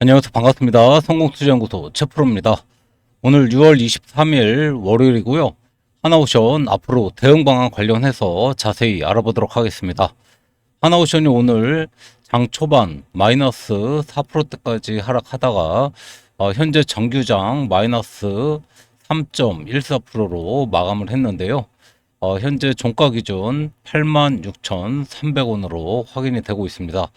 안녕하세요. 반갑습니다. 성공투자연구소 최프로입니다. 오늘 6월 23일 월요일이고요. 하나오션 앞으로 대응 방안 관련해서 자세히 알아보도록 하겠습니다. 하나오션이 오늘 장 초반 마이너스 4%대까지 하락하다가 어, 현재 정규장 마이너스 3.14%로 마감을 했는데요. 어, 현재 종가 기준 86,300원으로 확인이 되고 있습니다.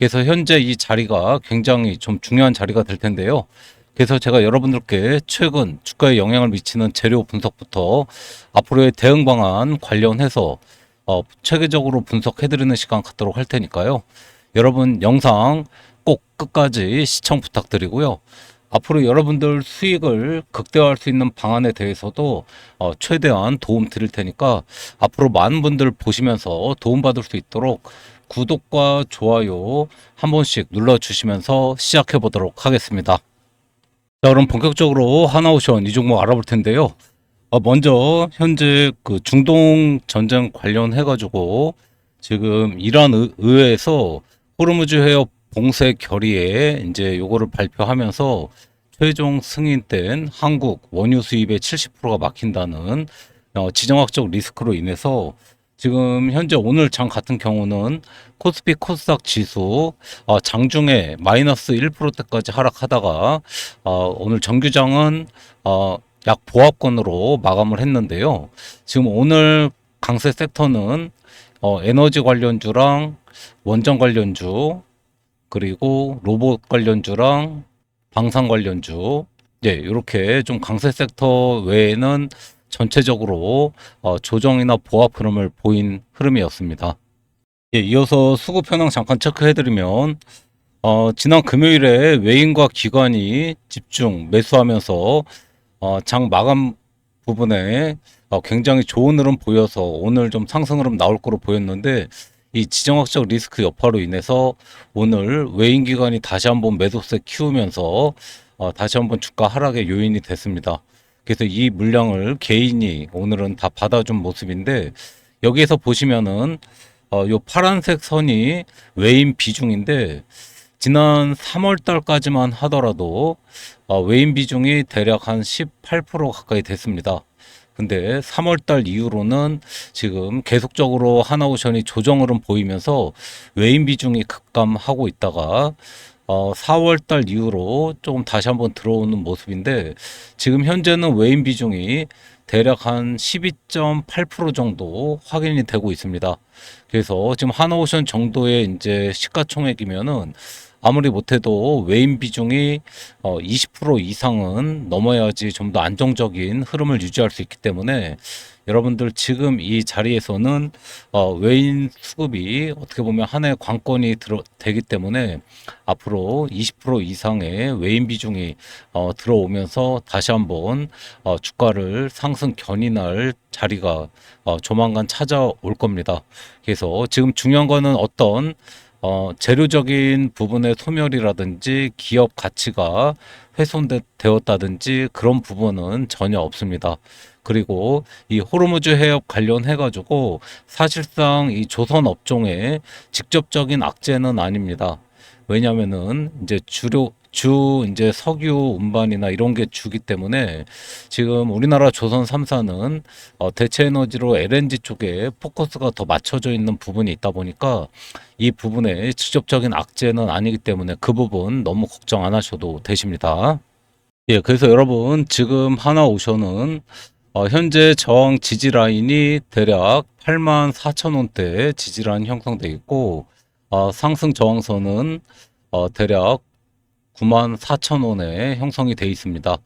그래서 현재 이 자리가 굉장히 좀 중요한 자리가 될 텐데요. 그래서 제가 여러분들께 최근 주가에 영향을 미치는 재료 분석부터 앞으로의 대응 방안 관련해서 어, 체계적으로 분석해드리는 시간 갖도록 할 테니까요. 여러분 영상 꼭 끝까지 시청 부탁드리고요. 앞으로 여러분들 수익을 극대화할 수 있는 방안에 대해서도 어, 최대한 도움 드릴 테니까 앞으로 많은 분들 보시면서 도움받을 수 있도록 구독과 좋아요 한 번씩 눌러주시면서 시작해 보도록 하겠습니다. 자, 그럼 본격적으로 하나오션 이 종목 알아볼 텐데요. 어, 먼저 현재 그 중동 전쟁 관련해 가지고 지금 이란 의, 의회에서 호르무즈 해협 봉쇄 결의에 이제 요거를 발표하면서 최종 승인된 한국 원유 수입의 70%가 막힌다는 어, 지정학적 리스크로 인해서 지금 현재 오늘 장 같은 경우는 코스피 코스닥 지수 어, 장중에 마이너스 1%대까지 하락하다가 어, 오늘 정규장은 어, 약 보합권으로 마감을 했는데요. 지금 오늘 강세 섹터는 어, 에너지 관련주랑 원전 관련주 그리고 로봇 관련주랑 방산 관련주 예, 이렇게 좀 강세 섹터 외에는 전체적으로 어, 조정이나 보합 흐름을 보인 흐름이었습니다. 예, 이어서 수급 현황 잠깐 체크해드리면 어, 지난 금요일에 외인과 기관이 집중 매수하면서 어, 장 마감 부분에 어, 굉장히 좋은 흐름 보여서 오늘 좀 상승 흐름 나올 거로 보였는데 이 지정학적 리스크 여파로 인해서 오늘 외인 기관이 다시 한번 매도세 키우면서 어, 다시 한번 주가 하락의 요인이 됐습니다. 그래서 이 물량을 개인이 오늘은 다 받아준 모습인데 여기에서 보시면은 어, 요 파란색 선이 외인 비중인데 지난 3월 달까지만 하더라도 어, 외인 비중이 대략 한 18% 가까이 됐습니다. 근데 3월 달 이후로는 지금 계속적으로 하나오션이 조정 흐름 보이면서 외인 비중이 급감하고 있다가 어, 4월 달 이후로 조금 다시 한번 들어오는 모습인데 지금 현재는 외인 비중이 대략 한 12.8% 정도 확인이 되고 있습니다. 그래서 지금 하나오션 정도의 이제 시가총액이면은 아무리 못해도 외인 비중이 어, 20% 이상은 넘어야지 좀 더 안정적인 흐름을 유지할 수 있기 때문에 여러분들 지금 이 자리에서는 어, 외인 수급이 어떻게 보면 하나의 관건이 들어, 되기 때문에 앞으로 20% 이상의 외인 비중이 어, 들어오면서 다시 한번 어, 주가를 상승 견인할 자리가 어, 조만간 찾아올 겁니다. 그래서 지금 중요한 거는 어떤 어, 재료적인 부분의 소멸이라든지 기업 가치가 훼손되었다든지 그런 부분은 전혀 없습니다. 그리고 이 호르무즈 해협 관련해 가지고 사실상 이 조선 업종에 직접적인 악재는 아닙니다. 왜냐면은 이제 주력 주 이제 석유 운반이나 이런 게 주기 때문에 지금 우리나라 조선 3사는 어, 대체 에너지로 LNG 쪽에 포커스가 더 맞춰져 있는 부분이 있다 보니까 이 부분에 직접적인 악재는 아니기 때문에 그 부분 너무 걱정 안 하셔도 되십니다. 예, 그래서 여러분 지금 하나 오션은 어, 현재 저항 지지 라인이 대략 8만 4천 원대 지지 라인 형성돼 있고 어, 상승 저항선은 어, 대략 9만 4천 원에 형성이 돼 있습니다.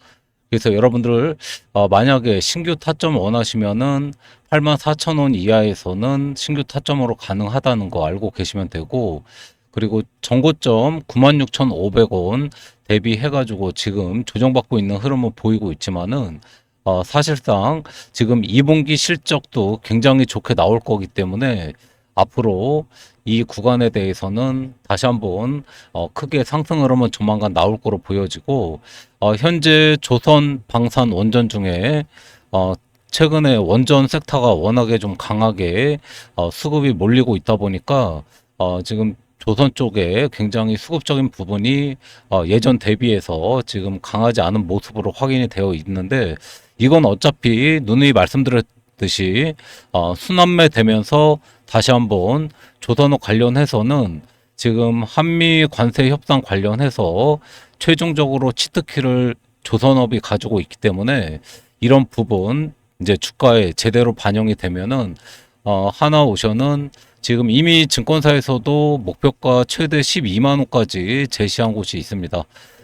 그래서 여러분들 어, 만약에 신규 타점 원하시면은 8만 4천 원 이하에서는 신규 타점으로 가능하다는 거 알고 계시면 되고 그리고 정고점 96,500원 대비해 가지고 지금 조정받고 있는 흐름을 보이고 있지만은 어, 사실상 지금 2분기 실적도 굉장히 좋게 나올 거기 때문에 앞으로 이 구간에 대해서는 다시 한번 어, 크게 상승 흐름은 조만간 나올 거로 보여지고 어, 현재 조선 방산 원전 중에 어, 최근에 원전 섹터가 워낙에 좀 강하게 어, 수급이 몰리고 있다 보니까 어, 지금 조선 쪽에 굉장히 수급적인 부분이 어, 예전 대비해서 지금 강하지 않은 모습으로 확인이 되어 있는데 이건 어차피 누누이 말씀드렸 듯이 어, 순환매 되면서 다시 한번 조선업 관련해서는 지금 한미 관세 협상 관련해서 최종적으로 치트키를 조선업이 가지고 있기 때문에 이런 부분 이제 주가에 제대로 반영이 되면은 어, 하나오션은 지금 이미 증권사에서도 목표가 최대 12만 원까지 제시한 곳이 있습니다.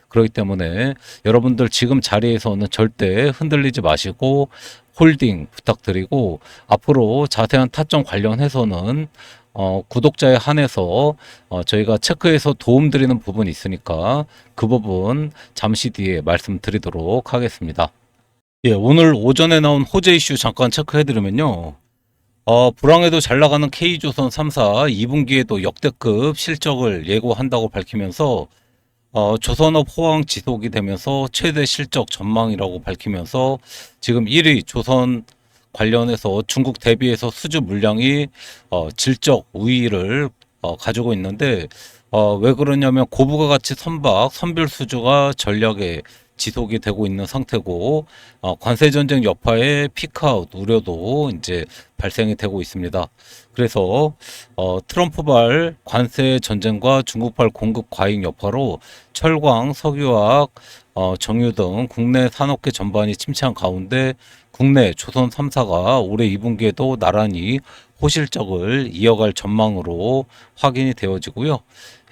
그렇기 때문에 여러분들 지금 자리에서는 절대 흔들리지 마시고 홀딩 부탁드리고 앞으로 자세한 타점 관련해서는 어, 구독자에 한해서 어, 저희가 체크해서 도움드리는 부분이 있으니까 그 부분 잠시 뒤에 말씀드리도록 하겠습니다. 예, 오늘 오전에 나온 호재 이슈 잠깐 체크해드리면요. 어, 불황에도 잘 나가는 K조선 3사 2분기에도 역대급 실적을 예고한다고 밝히면서 어, 조선업 호황 지속이 되면서 최대 실적 전망이라고 밝히면서 지금 1위 조선 관련해서 중국 대비해서 수주 물량이 어, 질적 우위를 어, 가지고 있는데 어, 왜 그러냐면 고부가 가치 선박 선별 수주가 전략에 지속이 되고 있는 상태고 어, 관세 전쟁 여파의 피크아웃 우려도 이제 발생이 되고 있습니다. 그래서 어, 트럼프발 관세 전쟁과 중국발 공급 과잉 여파로 철광, 석유화학, 어, 정유 등 국내 산업계 전반이 침체한 가운데 국내 조선 3사가 올해 2분기에도 나란히 호실적을 이어갈 전망으로 확인이 되어지고요.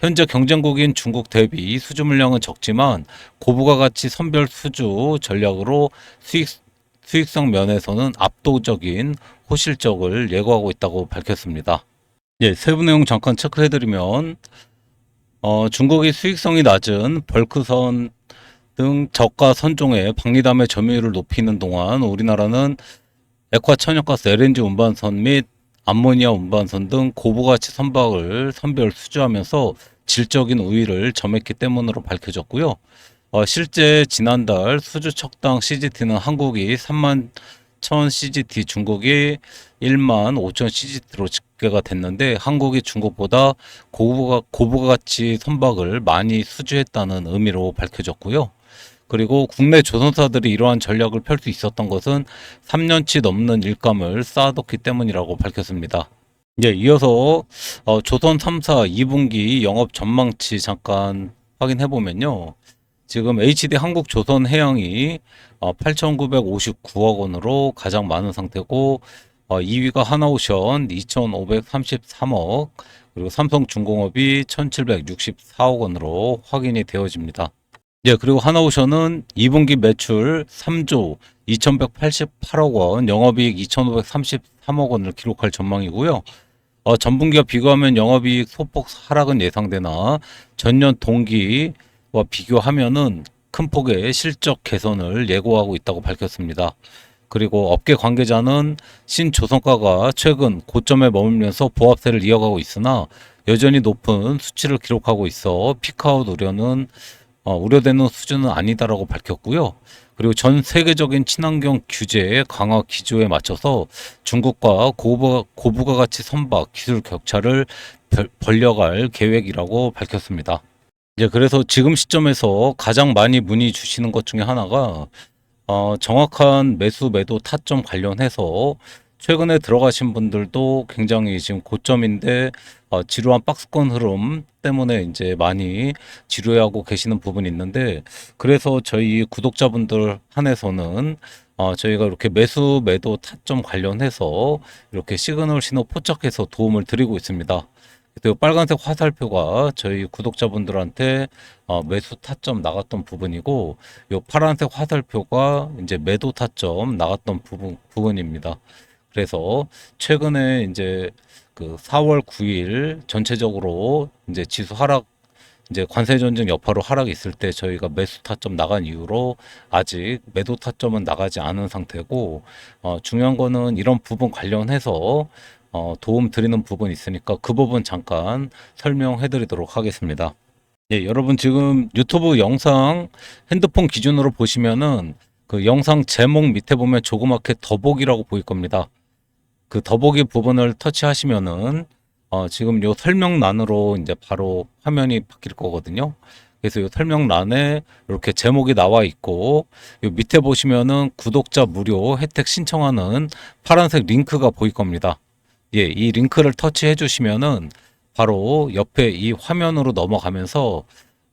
현재 경쟁국인 중국 대비 수주 물량은 적지만 고부가 가치 선별 수주 전략으로 수익 수익성 면에서는 압도적인 호실적을 예고하고 있다고 밝혔습니다. 예, 세부 내용 잠깐 체크해드리면 어, 중국이 수익성이 낮은 벌크선 등 저가 선종의 박리담의 점유율을 높이는 동안 우리나라는 액화 천연가스 LNG 운반선 및 암모니아 운반선 등 고부가치 선박을 선별 수주하면서 질적인 우위를 점했기 때문으로 밝혀졌고요. 어, 실제 지난달 수주 척당 CGT는 한국이 3만 1000 CGT, 중국이 1만 5천 CGT로 집계가 됐는데 한국이 중국보다 고부가, 고부가치 선박을 많이 수주했다는 의미로 밝혀졌고요. 그리고 국내 조선사들이 이러한 전략을 펼 수 있었던 것은 3년치 넘는 일감을 쌓아뒀기 때문이라고 밝혔습니다. 이제 이어서 어, 조선 3사 2분기 영업 전망치 잠깐 확인해 보면요. 지금 HD 한국 조선 해양이 어, 8,959억 원으로 가장 많은 상태고 어, 2위가 하나오션 2,533억 그리고 삼성중공업이 1,764억 원으로 확인이 되어집니다. 예, 그리고 하나오션은 2분기 매출 3조 2,188억 원, 영업이익 2,533억 원을 기록할 전망이고요. 어, 전분기와 비교하면 영업이익 소폭 하락은 예상되나 전년 동기와 비교하면은 큰 폭의 실적 개선을 예고하고 있다고 밝혔습니다. 그리고 업계 관계자는 신조선가가 최근 고점에 머물면서 보합세를 이어가고 있으나 여전히 높은 수치를 기록하고 있어 피크아웃 우려는 어, 우려되는 수준은 아니다라고 밝혔고요. 그리고 전 세계적인 친환경 규제 강화 기조에 맞춰서 중국과 고부가, 고부가 가치 선박 기술 격차를 벌- 벌려갈 계획이라고 밝혔습니다. 이제 그래서 지금 시점에서 가장 많이 문의 주시는 것 중에 하나가 어, 정확한 매수 매도 타점 관련해서 최근에 들어가신 분들도 굉장히 지금 고점인데 어, 지루한 박스권 흐름 때문에 이제 많이 지루해하고 계시는 부분이 있는데 그래서 저희 구독자분들 한해서는 어, 저희가 이렇게 매수 매도 타점 관련해서 이렇게 시그널 신호 포착해서 도움을 드리고 있습니다. 그리고 빨간색 화살표가 저희 구독자분들한테 어, 매수 타점 나갔던 부분이고 요 파란색 화살표가 이제 매도 타점 나갔던 부분 부분입니다. 그래서 최근에 이제 그 4월 9일 전체적으로 이제 지수 하락 이제 관세 전쟁 여파로 하락이 있을 때 저희가 매수 타점 나간 이후로 아직 매도 타점은 나가지 않은 상태고 어, 중요한 거는 이런 부분 관련해서 어, 도움 드리는 부분이 있으니까 그 부분 잠깐 설명해 드리도록 하겠습니다. 예, 여러분 지금 유튜브 영상 핸드폰 기준으로 보시면은 그 영상 제목 밑에 보면 조그맣게 더보기라고 보일 겁니다. 그 더보기 부분을 터치하시면은 어, 지금 요 설명란으로 이제 바로 화면이 바뀔 거거든요. 그래서 요 설명란에 이렇게 제목이 나와 있고 요 밑에 보시면은 구독자 무료 혜택 신청하는 파란색 링크가 보일 겁니다. 예, 이 링크를 터치해 주시면은 바로 옆에 이 화면으로 넘어가면서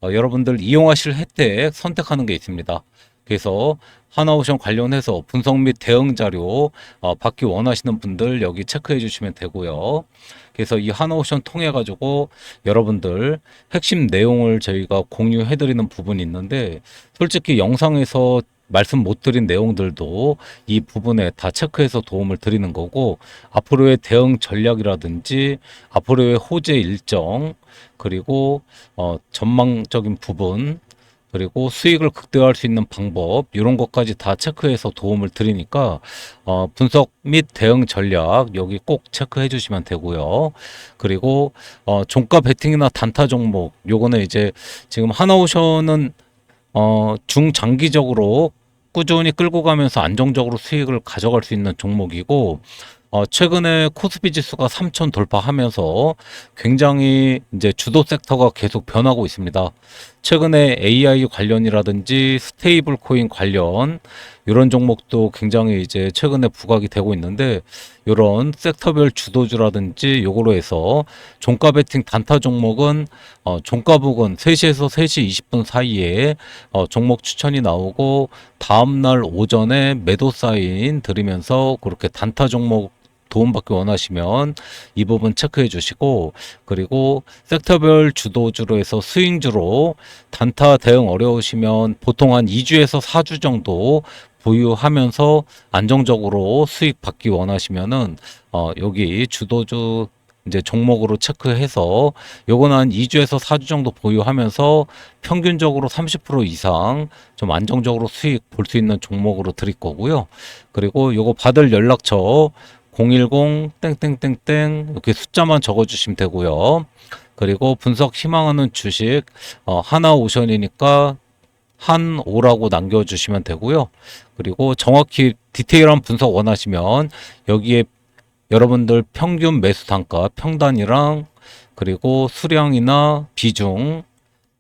어, 여러분들 이용하실 혜택 선택하는 게 있습니다. 그래서 하나오션 관련해서 분석 및 대응 자료 어, 받기 원하시는 분들 여기 체크해 주시면 되고요. 그래서 이 하나오션 통해 가지고 여러분들 핵심 내용을 저희가 공유해 드리는 부분이 있는데 솔직히 영상에서 말씀 못 드린 내용들도 이 부분에 다 체크해서 도움을 드리는 거고 앞으로의 대응 전략이라든지 앞으로의 호재 일정 그리고 어, 전망적인 부분 그리고 수익을 극대화할 수 있는 방법 이런 것까지 다 체크해서 도움을 드리니까 어, 분석 및 대응 전략 여기 꼭 체크해 주시면 되고요. 그리고 어, 종가 베팅이나 단타 종목 요거는 이제 지금 하나오션은 어, 중장기적으로 꾸준히 끌고 가면서 안정적으로 수익을 가져갈 수 있는 종목이고 어, 최근에 코스피 지수가 3천 돌파하면서 굉장히 이제 주도 섹터가 계속 변하고 있습니다. 최근에 AI 관련이라든지 스테이블 코인 관련 이런 종목도 굉장히 이제 최근에 부각이 되고 있는데 이런 섹터별 주도주라든지 요거로 해서 종가 베팅 단타 종목은 어, 종가 부근 3시에서 3시 20분 사이에 어, 종목 추천이 나오고 다음 날 오전에 매도 사인 들으면서 그렇게 단타 종목 도움받기 원하시면 이 부분 체크해 주시고 그리고 섹터별 주도주로 해서 스윙주로 단타 대응 어려우시면 보통 한 2주에서 4주 정도 보유하면서 안정적으로 수익 받기 원하시면은 어 여기 주도주 이제 종목으로 체크해서 요거는 한 2주에서 4주 정도 보유하면서 평균적으로 30% 이상 좀 안정적으로 수익 볼 수 있는 종목으로 드릴 거고요. 그리고 요거 받을 연락처 010 땡땡땡땡 이렇게 숫자만 적어주시면 되고요. 그리고 분석 희망하는 주식 어, 하나 오션이니까 한 5라고 남겨주시면 되고요. 그리고 정확히 디테일한 분석 원하시면 여기에 여러분들 평균 매수 단가 평단이랑 그리고 수량이나 비중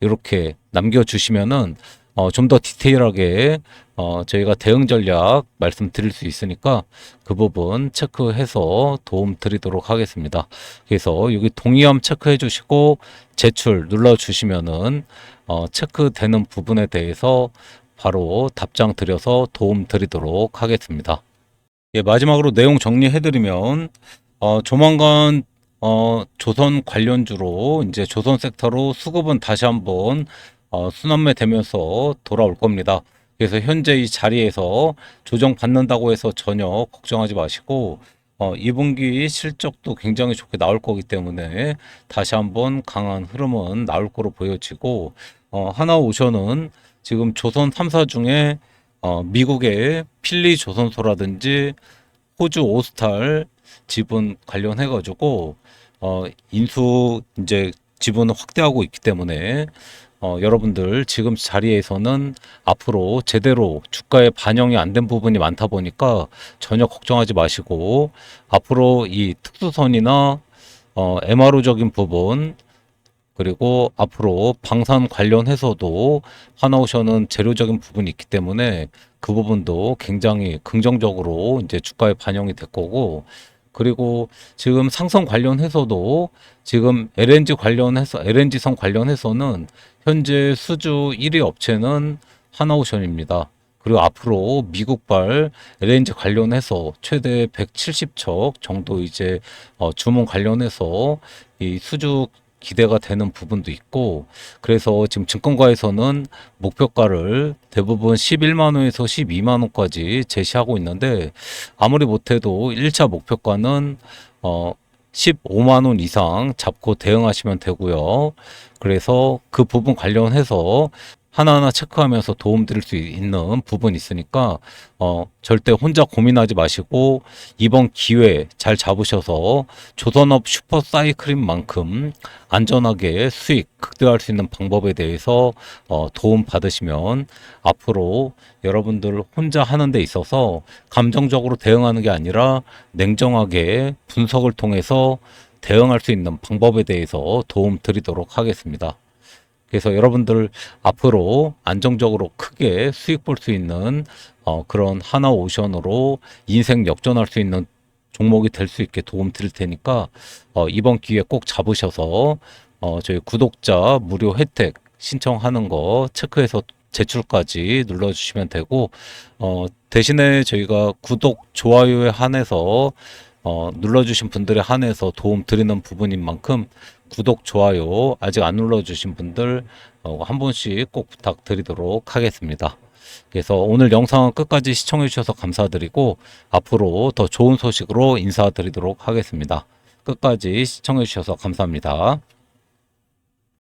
이렇게 남겨주시면은 어, 좀 더 디테일하게 어, 저희가 대응 전략 말씀드릴 수 있으니까 그 부분 체크해서 도움 드리도록 하겠습니다. 그래서 여기 동의함 체크해 주시고 제출 눌러 주시면은 어, 체크되는 부분에 대해서 바로 답장 드려서 도움 드리도록 하겠습니다. 예, 마지막으로 내용 정리해 드리면 어, 조만간 어, 조선 관련주로 이제 조선 섹터로 수급은 다시 한번 어, 순환매 되면서 돌아올 겁니다. 그래서 현재 이 자리에서 조정 받는다고 해서 전혀 걱정하지 마시고 어, 2분기 실적도 굉장히 좋게 나올 거기 때문에 다시 한번 강한 흐름은 나올 거로 보여지고 어, 하나오션은 지금 조선 3사 중에 어, 미국의 필리 조선소라든지 호주 오스탈 지분 관련해 가지고 어, 인수 이제 지분을 확대하고 있기 때문에 어, 여러분들 지금 자리에서는 앞으로 제대로 주가에 반영이 안 된 부분이 많다 보니까 전혀 걱정하지 마시고 앞으로 이 특수선이나 어, MRO적인 부분 그리고 앞으로 방산 관련해서도 하나오션은 재료적인 부분이 있기 때문에 그 부분도 굉장히 긍정적으로 이제 주가에 반영이 될 거고 그리고 지금 상성 관련해서도 지금 LNG 관련해서 LNG성 관련해서는 현재 수주 1위 업체는 하나오션입니다. 그리고 앞으로 미국발 LNG 관련해서 최대 170척 정도 이제 어, 주문 관련해서 이 수주 기대가 되는 부분도 있고 그래서 지금 증권가에서는 목표가를 대부분 11만 원에서 12만 원까지 제시하고 있는데 아무리 못해도 1차 목표가는 어 15만 원 이상 잡고 대응하시면 되고요. 그래서 그 부분 관련해서 하나하나 체크하면서 도움 드릴 수 있는 부분이 있으니까 어 절대 혼자 고민하지 마시고 이번 기회 잘 잡으셔서 조선업 슈퍼 사이클인만큼 안전하게 수익 극대화할 수 있는 방법에 대해서 어 도움 받으시면 앞으로 여러분들 혼자 하는 데 있어서 감정적으로 대응하는 게 아니라 냉정하게 분석을 통해서 대응할 수 있는 방법에 대해서 도움 드리도록 하겠습니다. 그래서 여러분들 앞으로 안정적으로 크게 수익 볼 수 있는 어, 그런 하나 오션으로 인생 역전할 수 있는 종목이 될 수 있게 도움 드릴 테니까 어, 이번 기회에 꼭 잡으셔서 어, 저희 구독자 무료 혜택 신청하는 거 체크해서 제출까지 눌러주시면 되고 어, 대신에 저희가 구독 좋아요에 한해서 어, 눌러주신 분들에 한해서 도움 드리는 부분인 만큼 구독 좋아요 아직 안 눌러주신 분들 어, 한 번씩 꼭 부탁드리도록 하겠습니다. 그래서 오늘 영상은 끝까지 시청해 주셔서 감사드리고 앞으로 더 좋은 소식으로 인사드리도록 하겠습니다. 끝까지 시청해 주셔서 감사합니다.